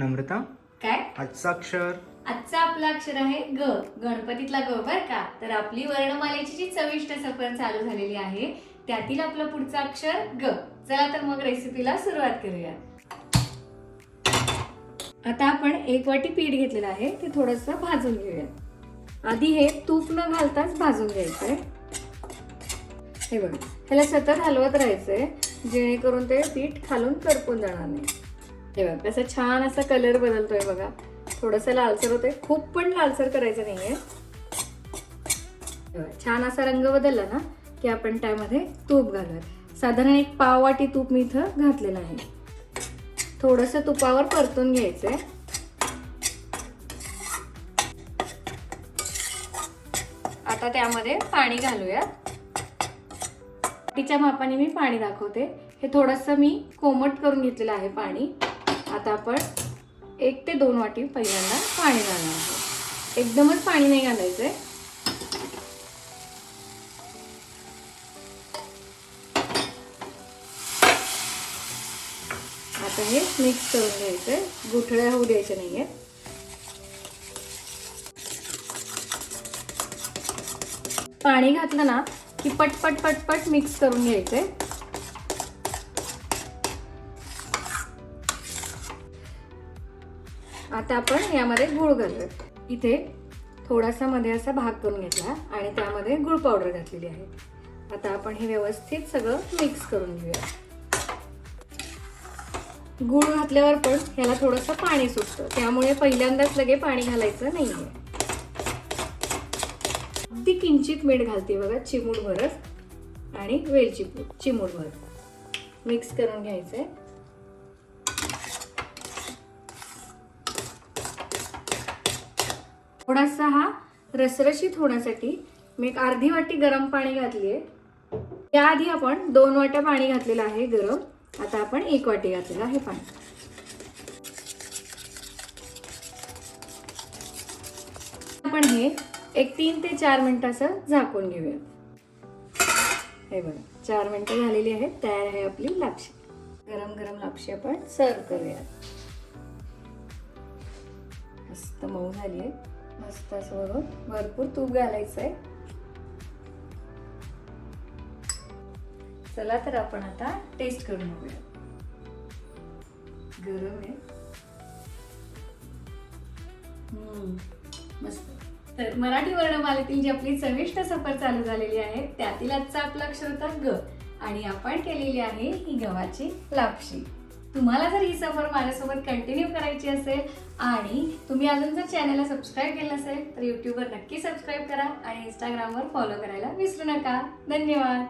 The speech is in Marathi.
नम्रता. काय? आजचा अक्षर. आजचा आपला अक्षर आहे ग. गणपतीतला ग बर का? तर आपली वर्णमालेची जी चविष्ट सफर चालू झालेली आहे त्यातील आपलं पुढचं अक्षर ग. चला तर मग रेसिपीला सुरुवात करूया. आता आपण एक वाटी पीठ घेतलेलं आहे ते थोडस भाजून घेऊया. आधी हे तूप न घालताच भाजून घ्यायचंय. हे बघा ह्याला सतत हलवत राहायचंय जेणेकरून ते पीठ खालून करपून जाणार नाही. हे बघा कसं छान असा कलर बदलतोय बघा. थोडंसं लालसर होतंय. खूप पण लालसर करायचं नाहीये. छान असा रंग बदलला ना की आपण त्यामध्ये तूप घालूयात. साधारण एक पाव वाटी तूप मी इथं घातलेलं आहे. थोडस तुपावर परतून घ्यायचंय. आता त्यामध्ये पाणी घालूयात. तिच्या मापाने मी पाणी दाखवते. हे थोडंसं मी कोमट करून घेतलेलं आहे पाणी. आता आपण एक ते दोन वाटी पहिल्यांदा पाणी घालणार आहोत. एकदमच पाणी नाही घालायचंय. आता हे मिक्स करून घ्यायचंय. गुठळ्या होऊ द्यायच्या नाहीये पाणी घातलं ना की पटपट पटपट मिक्स करून घ्यायचंय. आता आपण यामध्ये गुळ घालूया इथे थोडासा मध्ये असा भाग करून घेतला आणि त्यामध्ये गुळ पावडर घातलेली आहे. आता आपण हे व्यवस्थित सगळं मिक्स करून घेऊया. गुळ घातल्यावर पण ह्याला थोडंसं पाणी सुटतं. त्यामुळे पहिल्यांदाच लगे पाणी घालायचं नाही आहे अगदी किंचित मीठ घालते बघा चिमूट भरच आणि वेलची चिमूड चिमूट भर मिक्स करून घ्यायचं आहे थोडासा हा रसरशीत होण्यासाठी मी एक अर्धी वाटी गरम पाणी घातली आहे त्याआधी आपण दोन वाट्या पाणी घातलेलं आहे गरम. आता आपण एक वाटी घातलेलं आहे पाणी. आपण हे एक तीन ते चार मिनिटाचं झाकून घेऊया. हे बघा चार मिनटं झालेली आहेत. तयार आहे आपली लापशी. गरम गरम लापशी आपण सर्व करूया मस्त मऊ झाली आहे. मस्त असं वरून भरपूर तूप घालायचं आहे चला तर आपण आता टेस्ट करून बघूया. गरम आहे. मस्त. तर मराठी वर्णमालेतील जी आपली चविष्ट सफर चालू झालेली आहे त्यातील आजचा आपला अक्षर होता ग आणि आपण केलेली आहे ही गव्हाची लापशी. तुम्हाला जर ही सफर माझ्यासोबत कंटिन्यू करायची असेल आणि तुम्ही अजून जर चॅनलला सबस्क्राईब केलं असेल तर यूट्यूबवर नक्की सबस्क्राईब करा आणि इंस्टाग्रामवर फॉलो करायला विसरू नका. धन्यवाद.